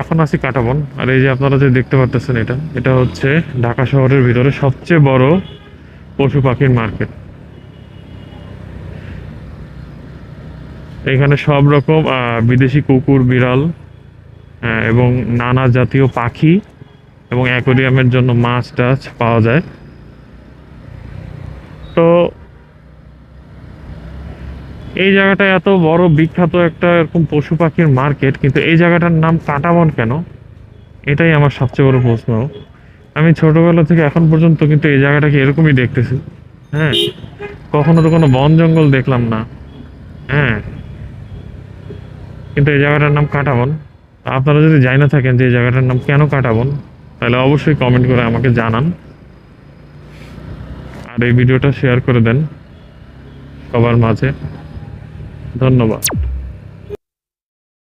এখন আছি কাটাবন। আর এই যে আপনারা যে দেখতে পারতেছেন এটা এটা হচ্ছে ঢাকা শহরের ভিতরে সবচেয়ে বড় পশু পাখির মার্কেট। এখানে সব রকম বিদেশি কুকুর, বিড়াল এবং নানা জাতীয় পাখি এবং অ্যাকোরিয়ামের জন্য মাছ, টাছ পাওয়া যায় তো এই জায়গাটা এত বড়, বিখ্যাত একটা এরকম পশু পাখির মার্কেট, কিন্তু এই জায়গাটার নাম কাটাবন কেন? এটাই আমার সবচেয়ে বড় প্রশ্ন। আমি ছোটবেলা থেকে এখন পর্যন্ত কিন্তু এই জায়গাটাকে এরকমই দেখতেছি। হ্যাঁ কখনো তো কোনো বন জঙ্গল দেখলাম না। হ্যাঁ কিন্তু এই জায়গাটার নাম কাটাবন। আপনারা যদি জানি থাকেন যে এই জায়গাটার নাম কেন কাটাবন, তাহলে অবশ্যই কমেন্ট করে আমাকে জানান। আর এই ভিডিওটা শেয়ার করে দেন সবার মাঝে। ধন্যবাদ।